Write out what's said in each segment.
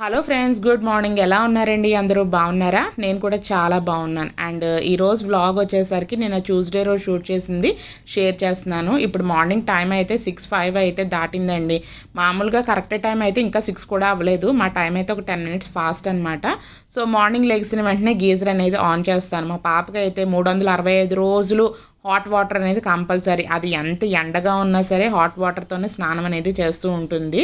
Hello friends good morning ఎలా ఉన్నారండి? అందరూ బాగున్నారా? నేను కూడా చాలా బాగున్నాను. అండ్ ఈరోజు వ్లాగ్ వచ్చేసరికి నేను ట్యూస్డే రోజు షూట్ చేసింది షేర్ చేస్తున్నాను. ఇప్పుడు మార్నింగ్ టైం అయితే సిక్స్ ఫైవ్ అయితే దాటిందండి. మామూలుగా కరెక్ట్ టైం అయితే ఇంకా సిక్స్ కూడా అవ్వలేదు. మా టైం అయితే ఒక టెన్ మినిట్స్ ఫాస్ట్ అనమాట సో మార్నింగ్ లెగ్సిన వెంటనే గీజర్ అనేది ఆన్ చేస్తాను. మా పాపకి అయితే మూడు వందల అరవై ఐదు రోజులు హాట్ వాటర్ అనేది కంపల్సరీ. అది ఎంత ఎండగా ఉన్నా సరే హాట్ వాటర్తోనే స్నానం అనేది చేస్తూ ఉంటుంది.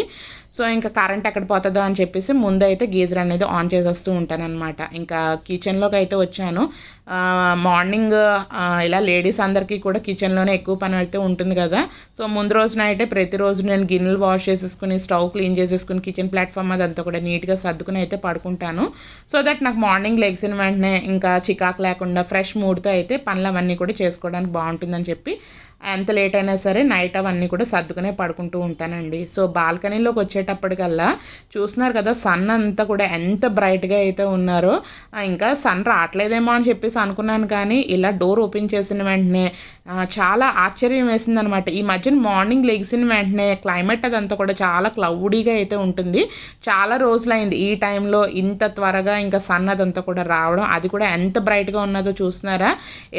సో ఇంకా కరెంట్ ఎక్కడ పోతుందో అని చెప్పేసి ముందు అయితే గీజర్ అనేది ఆన్ చేసేస్తూ ఉంటాను అనమాట ఇంకా కిచెన్లోకి అయితే వచ్చాను. మార్నింగ్ ఇలా లేడీస్ అందరికీ కూడా కిచెన్లోనే ఎక్కువ పని అయితే ఉంటుంది కదా. సో ముందు రోజున అయితే ప్రతిరోజు నేను గిన్నెలు వాష్ చేసేసుకుని స్టవ్ క్లీన్ చేసేసుకుని కిచెన్ ప్లాట్ఫామ్ అదంతా కూడా నీట్గా సర్దుకుని అయితే పడుకుంటాను. సో దట్ నాకు మార్నింగ్ లెగ్సిన వెంటనే ఇంకా చికాకు లేకుండా ఫ్రెష్ మూడ్తో అయితే పనులు అవన్నీ కూడా చేసుకోవడానికి బాగుంటుందని చెప్పి ఎంత లేట్ అయినా సరే నైట్ అవన్నీ కూడా సర్దుకునే పడుకుంటూ ఉంటానండి. సో బాల్కనీలోకి వచ్చేటప్పటికల్లా చూస్తున్నారు కదా సన్ అంతా కూడా ఎంత బ్రైట్గా అయితే ఉన్నారో ఇంకా సన్ రావట్లేదేమో అని చెప్పేసి అనుకున్నాను కానీ ఇలా డోర్ ఓపెన్ చేసిన వెంటనే చాలా ఆశ్చర్యం వేసింది అనమాట ఈ మధ్యన మార్నింగ్ లెగిసిన వెంటనే క్లైమేట్ అదంతా కూడా చాలా క్లౌడీగా అయితే ఉంటుంది. చాలా రోజులైంది ఈ టైంలో ఇంత త్వరగా ఇంకా సన్ అదంతా కూడా రావడం. అది కూడా ఎంత బ్రైట్గా ఉన్నదో చూస్తున్నారా?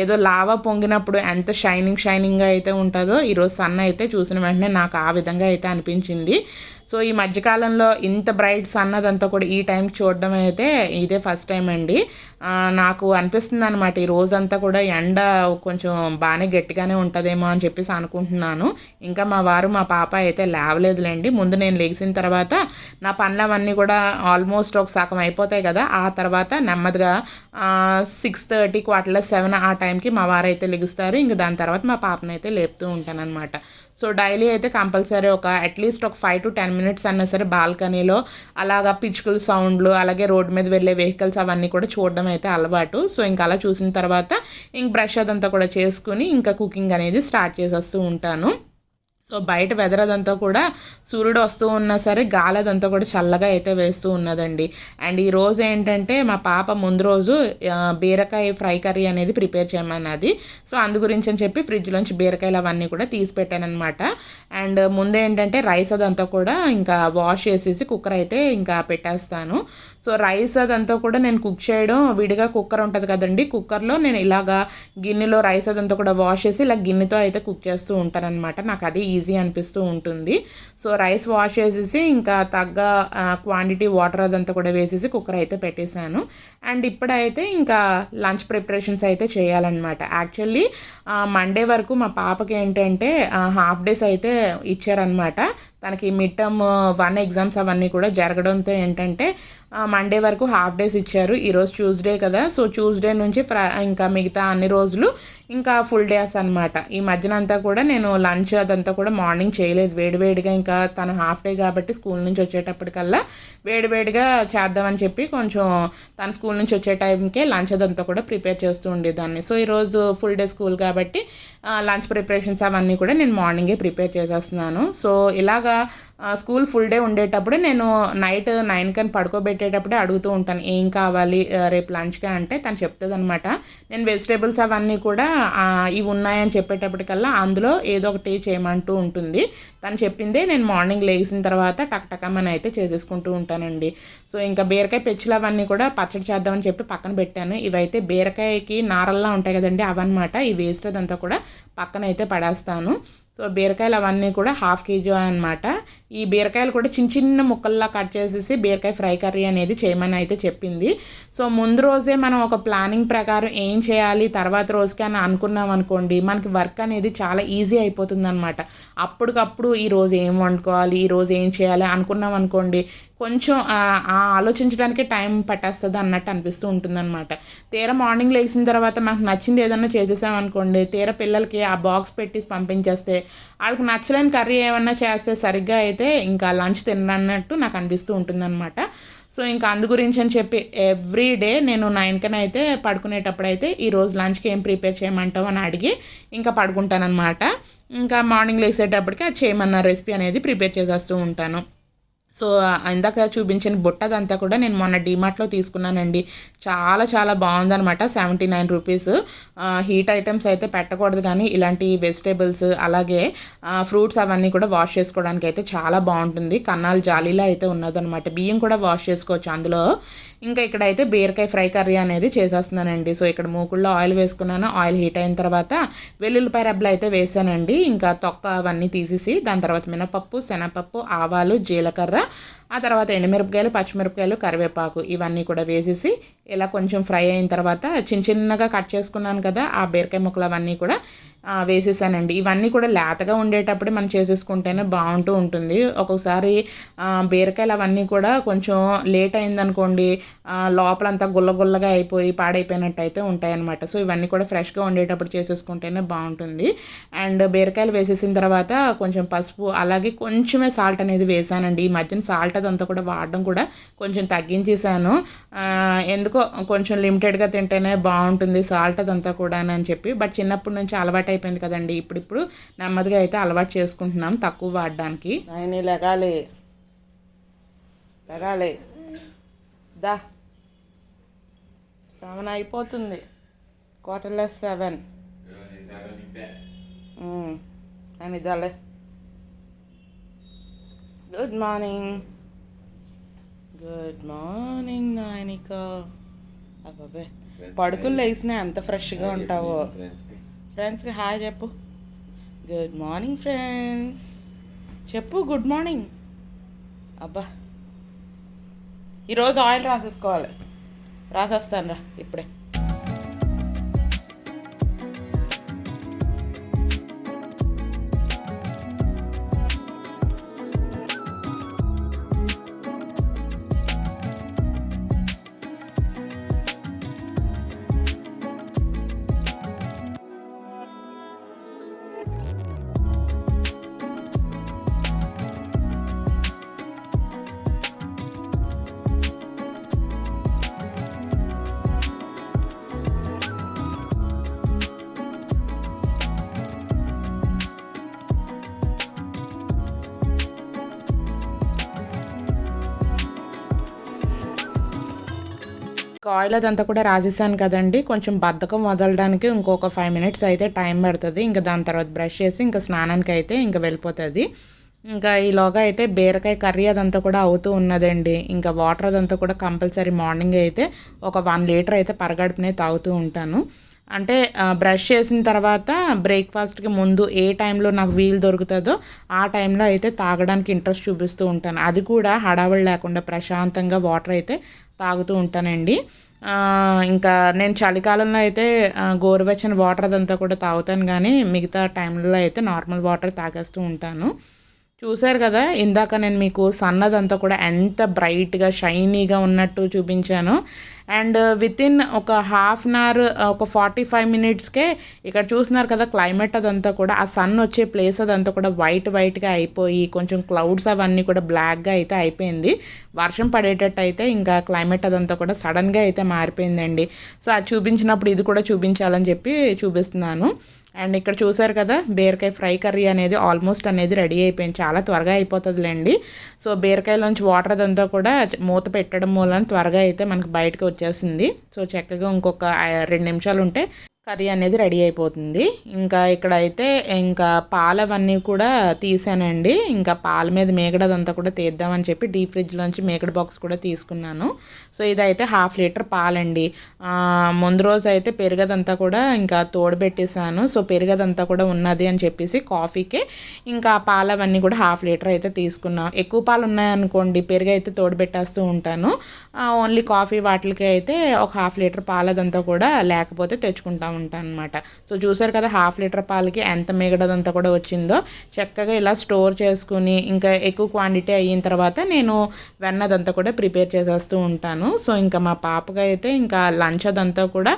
ఏదో లావా పొంగినప్పుడు ఎంత షైనింగ్ షైనింగ్గా అయితే ఉంటుందో ఈరోజు సన్ అయితే చూసిన వెంటనే నాకు ఆ విధంగా అయితే అనిపించింది. సో ఈ మధ్యకాలంలో ఇంత బ్రైట్స్ అన్నదంతా కూడా ఈ టైంకి చూడడం అయితే ఇదే ఫస్ట్ టైం అండి. నాకు అనిపిస్తుంది అనమాట ఈ రోజంతా కూడా ఎండ కొంచెం బాగానే గట్టిగానే ఉంటుందేమో అని చెప్పేసి అనుకుంటున్నాను. ఇంకా మా వారు మా పాప అయితే లేవలేదులేండి. ముందు నేను లేచిన తర్వాత నా పనులు అవన్నీ కూడా ఆల్మోస్ట్ ఒక సగం అయిపోతాయి కదా. ఆ తర్వాత నెమ్మదిగా సిక్స్ థర్టీ క్వార్టర్ సెవెన్ ఆ టైంకి మా వారు అయితే లెగుస్తారు. ఇంక దాని తర్వాత మా పాపనైతే లేపుతూ ఉంటానన్నమాట. సో డైలీ అయితే కంపల్సరీ ఒక అట్లీస్ట్ ఒక ఫైవ్ టు టెన్ మినిట్స్ అన్నా సరే బాల్కనీలో అలాగా పిచ్చుకల సౌండ్లు అలాగే రోడ్ మీద వెళ్ళే వెహికల్స్ అవన్నీ కూడా చూడడం అయితే అలవాటు. సో ఇంకా అలా చూసిన తర్వాత ఇంక బ్రష్ అదంతా కూడా చేసుకుని ఇంకా కుకింగ్ అనేది స్టార్ట్ చేసేస్తూ ఉంటాను. సో బయట వెదర్ అదంతా కూడా సూర్యుడు వస్తూ ఉన్నా సరే గాలి అదంతా కూడా చల్లగా అయితే వేస్తూ ఉన్నదండి. అండ్ ఈ రోజు ఏంటంటే మా పాప ముందు రోజు బీరకాయ ఫ్రై కర్రీ అనేది ప్రిపేర్ చేయమన్నది. సో అందు గురించి అని చెప్పి ఫ్రిడ్జ్లోంచి బీరకాయలు అవన్నీ కూడా తీసి పెట్టానమాట అండ్ ముందు ఏంటంటే రైస్ అదంతా కూడా ఇంకా వాష్ చేసేసి కుక్కర్ అయితే ఇంకా పెట్టేస్తాను. సో రైస్ అదంతా కూడా నేను కుక్ చేయడం విడిగా కుక్కర్ ఉంటుంది కదండి. కుక్కర్లో నేను ఇలాగా గిన్నెలో రైస్ అదంతా కూడా వాష్ చేసి ఇలా గిన్నెతో అయితే కుక్ చేస్తూ ఉంటానన్నమాట. నాకు అది ఈజీ అనిపిస్తూ ఉంటుంది. సో రైస్ వాష్ చేసేసి ఇంకా తగ్గ క్వాంటిటీ వాటర్ అదంతా కూడా వేసేసి కుక్కర్ అయితే పెట్టేశాను. అండ్ ఇప్పుడైతే ఇంకా లంచ్ ప్రిపరేషన్స్ అయితే చేయాలన్నమాట. యాక్చువల్లీ మండే వరకు మా పాపకి ఏంటంటే హాఫ్ డేస్ అయితే ఇచ్చారనమాట తనకి మిడ్ టర్మ్ వన్ ఎగ్జామ్స్ అవన్నీ కూడా జరగడంతో ఏంటంటే మండే వరకు హాఫ్ డేస్ ఇచ్చారు. ఈరోజు ట్యూస్డే కదా. సో ట్యూస్డే నుంచి ఫ్రై ఇంకా మిగతా అన్ని రోజులు ఇంకా ఫుల్ డేస్ అనమాట ఈ మధ్యన అంతా కూడా నేను లంచ్ అదంతా కూడా మార్నింగ్ చేయలేదు. వేడివేడిగా ఇంకా తను హాఫ్ డే కాబట్టి స్కూల్ నుంచి వచ్చేటప్పటికల్లా వేడివేడిగా చేద్దామని చెప్పి కొంచెం తన స్కూల్ నుంచి వచ్చే టైంకే లంచ్ అదంతా కూడా ప్రిపేర్ చేస్తూ ఉండేదాన్ని. సో ఈరోజు ఫుల్ డే స్కూల్ కాబట్టి లంచ్ ప్రిపరేషన్స్ అవన్నీ కూడా నేను మార్నింగే ప్రిపేర్ చేసేస్తున్నాను. సో ఇలాగా స్కూల్ ఫుల్ డే ఉండేటప్పుడు నేను నైట్ నైన్ కని పడుకోబెట్టేటప్పుడే అడుగుతూ ఉంటాను ఏం కావాలి? రేపు లంచ్కి అంటే తను చెప్తుంది అనమాట నేను వెజిటేబుల్స్ అవన్నీ కూడా ఇవి ఉన్నాయని చెప్పేటప్పటికల్లా అందులో ఏదో ఒకటి చేయమంటూ ఉంటుంది. తను చెప్పిందే నేను మార్నింగ్ లేచిన తర్వాత టక్టకమ్మని అయితే చేసేసుకుంటూ ఉంటానండి. సో ఇంకా బీరకాయ పెచ్చులు అవన్నీ కూడా పచ్చడి చేద్దామని చెప్పి పక్కన పెట్టాను. ఇవైతే బీరకాయకి నారల్లా ఉంటాయి కదండి అవన్నమాట. ఈ వేస్ట్ అదంతా కూడా పక్కన అయితే పడేస్తాను. సో బీరకాయలు అవన్నీ కూడా హాఫ్ కేజీ అనమాట ఈ బీరకాయలు కూడా చిన్న చిన్న ముక్కల్లా కట్ చేసేసి బీరకాయ ఫ్రై కర్రీ అనేది చేయమని అయితే చెప్పింది. సో ముందు రోజే మనం ఒక ప్లానింగ్ ప్రకారం ఏం చేయాలి తర్వాత రోజుకి అని అనుకున్నాం అనుకోండి మనకి వర్క్ అనేది చాలా ఈజీ అయిపోతుంది అనమాట అప్పటికప్పుడు ఈరోజు ఏం వండుకోవాలి ఈరోజు ఏం చేయాలి అనుకున్నాం అనుకోండి కొంచెం ఆలోచించడానికి టైం పట్టేస్తుంది అన్నట్టు అనిపిస్తూ ఉంటుందన్నమాట. తీర మార్నింగ్ లేచిన తర్వాత మనకు నచ్చింది ఏదన్నా చేసేసామనుకోండి తీర పిల్లలకి ఆ బాక్స్ పెట్టి పంపించేస్తే వాళ్ళకి నచ్చలేని కర్రీ ఏమన్నా చేస్తే సరిగ్గా అయితే ఇంకా లంచ్ తినన్నట్టు నాకు అనిపిస్తూ ఉంటుందన్నమాట. సో ఇంకా అందు గురించి అని చెప్పి ఎవ్రీ డే నేను నైన్కన అయితే పడుకునేటప్పుడు అయితే ఈరోజు లంచ్కి ఏం ప్రిపేర్ చేయమంటావు అని అడిగి ఇంకా పడుకుంటానమాట ఇంకా మార్నింగ్ లేసేటప్పటికి అది చేయమన్న రెసిపీ అనేది ప్రిపేర్ చేసేస్తూ ఉంటాను. సో ఇందాక చూపించిన బుట్టదంతా కూడా నేను మొన్న డీమార్ట్లో తీసుకున్నానండి. చాలా చాలా బాగుందనమాట seventy nine rupees. Heat items అయితే పెట్టకూడదు కానీ ఇలాంటి వెజిటేబుల్స్ అలాగే ఫ్రూట్స్ అవన్నీ కూడా వాష్ చేసుకోవడానికి అయితే చాలా బాగుంటుంది. కన్నాలు జాలీలో అయితే ఉన్నదనమాట బియ్యం కూడా వాష్ చేసుకోవచ్చు అందులో. ఇంకా ఇక్కడైతే బీరకాయ ఫ్రై కర్రీ అనేది చేసేస్తున్నానండి. సో ఇక్కడ మూకుల్లో ఆయిల్ వేసుకున్నాను. ఆయిల్ హీట్ అయిన తర్వాత వెల్లుల్లిపాయ రబ్బలు అయితే వేసానండి. ఇంకా తొక్క అవన్నీ తీసేసి దాని తర్వాత మినపప్పు శనగపప్పు ఆవాలు జీలకర్ర ఆ తర్వాత ఎండుమిరపకాయలు పచ్చిమిరపకాయలు కరివేపాకు ఇవన్నీ కూడా వేసేసి ఇలా కొంచెం ఫ్రై అయిన తర్వాత చిన్న చిన్నగా కట్ చేసుకున్నాను కదా ఆ బీరకాయ ముక్కలు అవన్నీ కూడా వేసేసానండి. ఇవన్నీ కూడా లేతగా ఉండేటప్పుడే మనం చేసేసుకుంటేనే బాగుంటూ ఉంటుంది. ఒక్కొక్కసారి బీరకాయలు అవన్నీ కూడా కొంచెం లేట్ అయిందనుకోండి లోపలంతా గుల్ల గుల్లగా అయిపోయి పాడైపోయినట్టు అయితే ఉంటాయి అనమాట సో ఇవన్నీ కూడా ఫ్రెష్గా ఉండేటప్పుడు చేసేసుకుంటేనే బాగుంటుంది. అండ్ బీరకాయలు వేసేసిన తర్వాత కొంచెం పసుపు అలాగే కొంచెమే సాల్ట్ అనేది వేసానండి ఈ మధ్య మధ్యన సాల్ట్ అదంతా కూడా వాడడం కూడా కొంచెం తగ్గించేసాను ఎందుకో కొంచెం లిమిటెడ్గా తింటేనే బాగుంటుంది సాల్ట్ అదంతా కూడా అని చెప్పి. బట్ చిన్నప్పటి నుంచి అలవాటు అయిపోయింది కదండి. ఇప్పుడిప్పుడు నెమ్మదిగా అయితే అలవాటు చేసుకుంటున్నాం తక్కువ వాడడానికి. ఆయన లెగాలి. లెగాలి. దా. సెవెన్ అయిపోతుంది. Quarter less seven. అని దాలే good morning good morning Nayanika అబ్బాబే పడుకుని లేచినా ఎంత ఫ్రెష్గా ఉంటావో. ఫ్రెండ్స్కి హాయ్ చెప్పు. గుడ్ మార్నింగ్ ఫ్రెండ్స్ చెప్పు గుడ్ మార్నింగ్ అబ్బా. ఈరోజు ఆయిల్ రాసేసుకోవాలి. రాసేస్తాను రా ఇప్పుడే. ఆయిల్ అదంతా కూడా రాసేసాను కదండి. కొంచెం బద్ధకం వదలడానికి ఇంకొక ఫైవ్ మినిట్స్ అయితే టైం పడుతుంది. ఇంకా దాని తర్వాత బ్రష్ చేసి ఇంకా స్నానానికి అయితే ఇంకా వెళ్ళిపోతుంది. ఇంకా ఈలోగా అయితే బీరకాయ కర్రీ అదంతా కూడా అవుతూ ఉన్నదండి. ఇంకా వాటర్ అదంతా కూడా కంపల్సరీ మార్నింగ్ అయితే ఒక వన్ లీటర్ అయితే పరగడుపునే తాగుతూ ఉంటాను. అంటే బ్రష్ చేసిన తర్వాత బ్రేక్ఫాస్ట్కి ముందు ఏ టైంలో నాకు వీలు దొరుకుతుందో ఆ టైంలో అయితే తాగడానికి ఇంట్రెస్ట్ చూపిస్తూ ఉంటాను. అది కూడా హడావుడి లేకుండా ప్రశాంతంగా వాటర్ అయితే తాగుతూ ఉంటానండి. ఇంకా నేను చలికాలంలో అయితే గోరువెచ్చని వాటర్ అదంతా కూడా తాగుతాను కానీ మిగతా టైంలో అయితే నార్మల్ వాటర్ తాగేస్తూ ఉంటాను. చూశారు కదా ఇందాక నేను మీకు సన్నదంతా కూడా ఎంత బ్రైట్గా షైనీగా ఉన్నట్టు చూపించాను. అండ్ విత్ ఇన్ ఒక హాఫ్ అన్ అవర్ ఒక ఫార్టీ ఫైవ్ మినిట్స్కే ఇక్కడ చూస్తున్నారు కదా క్లైమేట్ అదంతా కూడా ఆ సన్ వచ్చే ప్లేస్ అదంతా కూడా వైట్ వైట్గా అయిపోయి కొంచెం క్లౌడ్స్ అవన్నీ కూడా బ్లాక్గా అయితే అయిపోయింది. వర్షం పడేటట్టు అయితే ఇంకా క్లైమేట్ అదంతా కూడా సడన్గా అయితే మారిపోయిందండి. సో అది చూపించినప్పుడు ఇది కూడా చూపించాలని చెప్పి చూపిస్తున్నాను. అండ్ ఇక్కడ చూసారు కదా బీరకాయ ఫ్రై కర్రీ అనేది ఆల్మోస్ట్ అనేది రెడీ అయిపోయింది. చాలా త్వరగా అయిపోతుందిలేండి. సో బీరకాయలోంచి వాటర్ అదంతా కూడా మూత పెట్టడం మూలన త్వరగా అయితే మనకు బయటకు వచ్చేసింది. సో చక్కగా ఇంకొక రెండు నిమిషాలు ఉంటే కర్రీ అనేది రెడీ అయిపోతుంది. ఇంకా ఇక్కడ అయితే ఇంకా పాలవన్నీ కూడా తీసానండి. ఇంకా పాల మీద మేకడదంతా కూడా తీద్దామని చెప్పి డీప్ ఫ్రిడ్జ్లోంచి మేకడ బాక్స్ కూడా తీసుకున్నాను. సో ఇదైతే హాఫ్ లీటర్ పాలండి. ముందు రోజు అయితే పెరుగదంతా కూడా ఇంకా తోడబెట్టేశాను. సో పెరుగదంతా కూడా ఉన్నది అని చెప్పేసి కాఫీకే ఇంకా పాలవన్నీ కూడా హాఫ్ లీటర్ అయితే తీసుకున్నాం. ఎక్కువ పాలు ఉన్నాయనుకోండి పెరుగు అయితే తోడబెట్టేస్తూ ఉంటాను. ఓన్లీ కాఫీ వాటికి అయితే ఒక హాఫ్ లీటర్ పాలదంతా కూడా లేకపోతే తెచ్చుకుంటాం. ఉంటాను అనమాట సో చూసారు కదా హాఫ్ లీటర్ పాలకి ఎంత మిగడదంతా కూడా వచ్చిందో. చక్కగా ఇలా స్టోర్ చేసుకుని ఇంకా ఎక్కువ క్వాంటిటీ అయిన తర్వాత నేను వెన్నదంతా కూడా ప్రిపేర్ చేసేస్తూ ఉంటాను. సో ఇంకా మా పాపగా అయితే ఇంకా లంచ్ అదంతా కూడా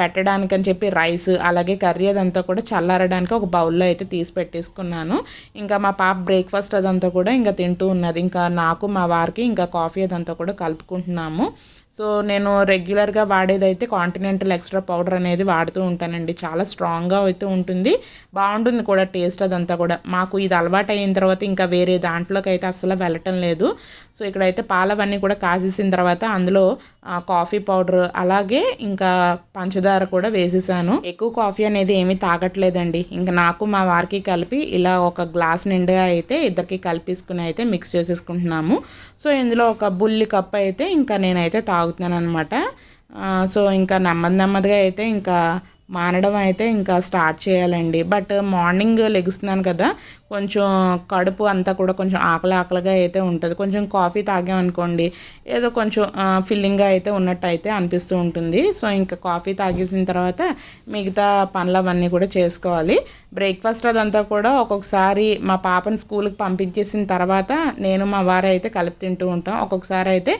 పెట్టడానికి అని చెప్పి రైస్ అలాగే కర్రీ అదంతా కూడా చల్లారడానికి ఒక బౌల్లో అయితే తీసి పెట్టేసుకున్నాను. ఇంకా మా పాప బ్రేక్ఫాస్ట్ అదంతా కూడా ఇంకా తింటూ ఉన్నది. ఇంకా నాకు మా వారికి ఇంకా కాఫీ అదంతా కూడా కలుపుకుంటున్నాము. సో నేను రెగ్యులర్గా వాడేదైతే కాంటినెంటల్ ఎక్స్ట్రా పౌడర్ అనేది వాడుతూ ఉంటానండి. చాలా స్ట్రాంగ్గా అయితే ఉంటుంది. బాగుంటుంది కూడా టేస్ట్ అదంతా కూడా. మాకు ఇది అలవాటు అయిన తర్వాత ఇంకా వేరే దాంట్లోకి అయితే అస్సలు వెళ్ళటం లేదు. సో ఇక్కడైతే పాలవన్నీ కూడా కాసేసిన తర్వాత అందులో కాఫీ పౌడర్ అలాగే ఇంకా పంచదార కూడా వేసేసాను. ఎక్కువ కాఫీ అనేది ఏమీ తాగట్లేదండి. ఇంకా నాకు మా వారికి కలిపి ఇలా ఒక గ్లాస్ నిండా అయితే ఇద్దరికి కలిపేసుకుని అయితే మిక్స్ చేసేసుకుంటున్నాము. సో ఇందులో ఒక బుల్లి కప్ అయితే ఇంకా నేనైతే తాగుతున్నాను అనమాట సో ఇంకా నెమ్మది నెమ్మదిగా అయితే ఇంకా మానడం అయితే ఇంకా స్టార్ట్ చేయాలండి. బట్ మార్నింగ్ లెగుస్తున్నాను కదా కొంచెం కడుపు అంతా కూడా కొంచెం ఆకలి ఆకలిగా అయితే ఉంటుంది. కొంచెం కాఫీ తాగామనుకోండి ఏదో కొంచెం ఫిల్లింగ్గా అయితే ఉన్నట్టు అయితే అనిపిస్తూ ఉంటుంది. సో ఇంకా కాఫీ తాగేసిన తర్వాత మిగతా పనులు అవన్నీ కూడా చేసుకోవాలి. బ్రేక్ఫాస్ట్ అదంతా కూడా ఒక్కొక్కసారి మా పాపని స్కూల్కి పంపించేసిన తర్వాత నేను మా వారు అయితే కలిపి తింటూ ఉంటాం. ఒక్కొక్కసారి అయితే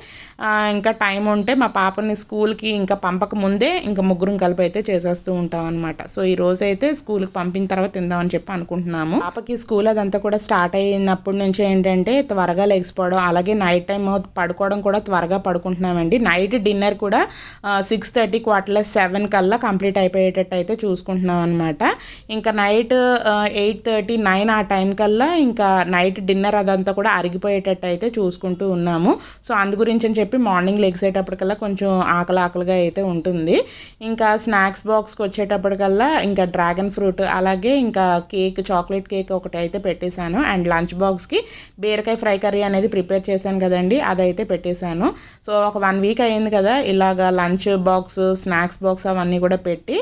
ఇంకా టైం ఉంటే మా పాపని స్కూల్కి ఇంకా పంపక ముందే ఇంకా ముగ్గురం కలిపి అయితే చేసేస్తూ ఉంటాం అనమాట సో ఈ రోజు అయితే స్కూల్కి పంపిన తర్వాత తిందామని చెప్పి అనుకుంటున్నాము. పాపకి స్కూల్ అదంతా కూడా స్టార్ట్ అయినప్పటి నుంచి ఏంటంటే త్వరగా లెగిసిపోవడం అలాగే నైట్ టైం పడుకోవడం కూడా త్వరగా పడుకుంటున్నామండి. నైట్ డిన్నర్ కూడా సిక్స్ థర్టీ క్వార్టర్ సెవెన్ కల్లా కంప్లీట్ అయిపోయేటట్టు అయితే చూసుకుంటున్నాం అనమాట ఇంకా నైట్ ఎయిట్ థర్టీ నైన్ ఆ టైం కల్లా ఇంకా నైట్ డిన్నర్ అదంతా కూడా అరిగిపోయేటట్టు అయితే చూసుకుంటూ ఉన్నాము. సో అందు గురించి అని చెప్పి మార్నింగ్ లెగ్సేటప్పటికల్లా కొంచెం ఆకలి ఆకలిగా అయితే ఉంటుంది. ఇంకా స్నాక్స్ బాక్స్ వచ్చేటప్పటికల్లా ఇంకా డ్రాగన్ ఫ్రూట్ అలాగే ఇంకా కేక్ చాక్లెట్ కేక్ ఒకటి అయితే పెట్టేశాను. అండ్ లంచ్ బాక్స్కి బీరకాయ ఫ్రై కర్రీ అనేది ప్రిపేర్ చేశాను కదండి అదైతే పెట్టేశాను. సో ఒక వన్ వీక్ అయింది కదా ఇలాగా లంచ్ బాక్స్ స్నాక్స్ బాక్స్ అవన్నీ కూడా పెట్టి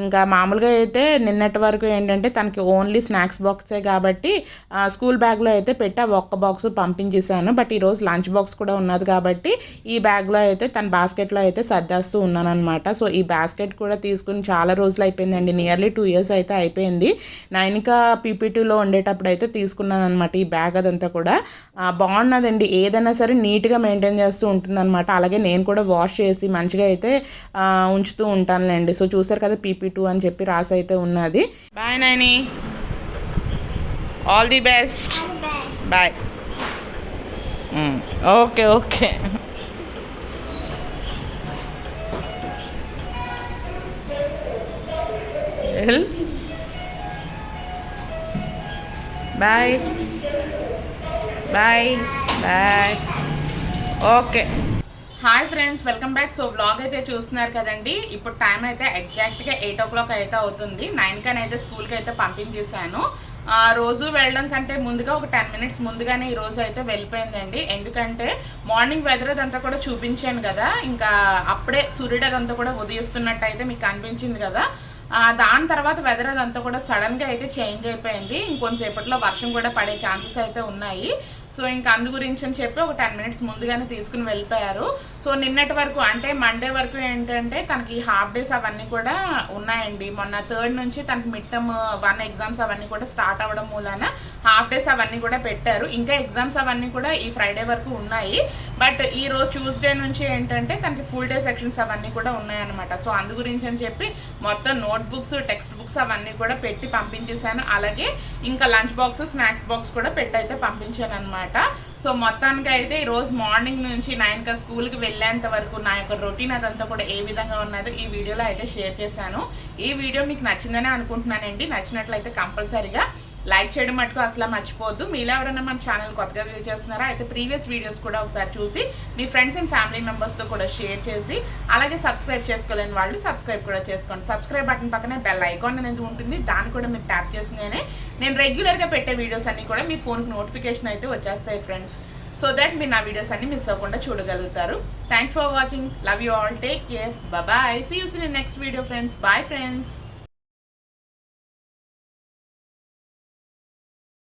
ఇంకా మామూలుగా అయితే నిన్నటి వరకు ఏంటంటే తనకి ఓన్లీ స్నాక్స్ బాక్సే కాబట్టి స్కూల్ బ్యాగ్లో అయితే పెట్టి ఆ ఒక్క బాక్స్ పంపించేశాను. బట్ ఈరోజు లంచ్ బాక్స్ కూడా ఉన్నది కాబట్టి ఈ బ్యాగ్లో అయితే తన బాస్కెట్లో అయితే సర్దేస్తూ ఉన్నాను అనమాట సో ఈ బాస్కెట్ కూడా తీసుకుని చాలా రోజులు అయిపోయిందండి. నియర్లీ టూ ఇయర్స్ అయితే అయిపోయింది. నైనిక పీపీటీలో ఉండేటప్పుడు అయితే తీసుకున్నాను అనమాట ఈ బ్యాగ్ అదంతా కూడా. బాగున్నదండి. ఏదైనా సరే నీట్గా మెయింటైన్ చేస్తూ ఉంటుందన్నమాట. అలాగే నేను కూడా వాష్ చేసి మంచిగా అయితే ఉంచుతూ ఉంటానులేండి. సో చూసారు కదా పీపీ టూ అని చెప్పి రాసి అయితే ఉన్నది. Bye Naini. All the best bye okay okay bye bye bye okay hi friends welcome back so vlog అయితే చూస్తున్నారు కదండి. ఇప్పుడు టైం అయితే ఎగ్జాక్ట్గా ఎయిట్ ఓ క్లాక్ అయితే అవుతుంది. నైన్కని అయితే స్కూల్కి అయితే పంపించేశాను. ఆ, రోజు వెళ్ళడం కంటే ముందుగా ఒక టెన్ మినిట్స్ ముందుగానే ఈ రోజు అయితే వెళ్ళిపోయిందండి. ఎందుకంటే మార్నింగ్ వెదర్ అదంతా కూడా చూపించాను కదా. ఇంకా అప్పుడే సూర్యుడు అదంతా కూడా ఉదయిస్తున్నట్టు అయితే మీకు అనిపించింది కదా. దాని తర్వాత వెదర్ అదంతా కూడా సడన్గా అయితే చేంజ్ అయిపోయింది. ఇంకొంతసేపట్లో వర్షం కూడా పడే ఛాన్సెస్ అయితే ఉన్నాయి. సో ఇంకా అందు గురించి అని చెప్పి ఒక టెన్ మినిట్స్ ముందుగానే తీసుకుని వెళ్ళిపోయారు. సో నిన్నటి వరకు అంటే మండే వరకు ఏంటంటే తనకి హాఫ్ డేస్ అవన్నీ కూడా ఉన్నాయండి. మొన్న థర్డ్ నుంచి తనకి మిడ్ టర్మ్ వన్ ఎగ్జామ్స్ అవన్నీ కూడా స్టార్ట్ అవ్వడం మూలాన హాఫ్ డేస్ అవన్నీ కూడా పెట్టారు. ఇంకా ఎగ్జామ్స్ అవన్నీ కూడా ఈ ఫ్రైడే వరకు ఉన్నాయి. బట్ ఈ రోజు ట్యూస్డే నుంచి ఏంటంటే తనకి ఫుల్ డే సెక్షన్స్ అవన్నీ కూడా ఉన్నాయన్నమాట. సో అందు గురించి అని చెప్పి మొత్తం నోట్ బుక్స్ టెక్స్ట్ బుక్స్ అవన్నీ కూడా పెట్టి పంపించేశాను. అలాగే ఇంకా లంచ్ బాక్స్ స్నాక్స్ బాక్స్ కూడా పెట్టి అయితే పంపించాను అనమాట సో మొత్తానికి అయితే ఈరోజు మార్నింగ్ నుంచి నైన్ కా స్కూల్కి వెళ్ళేంత వరకు నా యొక్క రొటీన్ అదంతా కూడా ఏ విధంగా ఉన్నదో ఈ వీడియోలో అయితే షేర్ చేశాను. ఈ వీడియో మీకు నచ్చిందని అనుకుంటున్నానండి. నచ్చినట్లయితే కంపల్సరీగా లైక్ చేయడం మటుకు అసలు మర్చిపోవద్దు. మీలో ఎవరైనా మన ఛానల్ కొత్తగా వ్యూ చేస్తున్నారా అయితే ప్రీవియస్ వీడియోస్ కూడా ఒకసారి చూసి మీ ఫ్రెండ్స్ అండ్ ఫ్యామిలీ మెంబర్స్తో కూడా షేర్ చేసి అలాగే సబ్స్క్రైబ్ చేసుకోలేని వాళ్ళు సబ్స్క్రైబ్ కూడా చేసుకోండి. సబ్స్క్రైబ్ బటన్ పక్కనే బెల్ ఐకాన్ అనేది ఉంటుంది. దాన్ని కూడా మీరు ట్యాప్ చేస్తేనే నేను రెగ్యులర్గా పెట్టే వీడియోస్ అన్నీ కూడా మీ ఫోన్కి నోటిఫికేషన్ అయితే వచ్చేస్తాయి ఫ్రెండ్స్ సో దట్ మీరు నా వీడియోస్ అన్ని మిస్ అవ్వకుండా చూడగలుగుతారు. Thanks for watching love you all take care bye see you in next video friends bye friends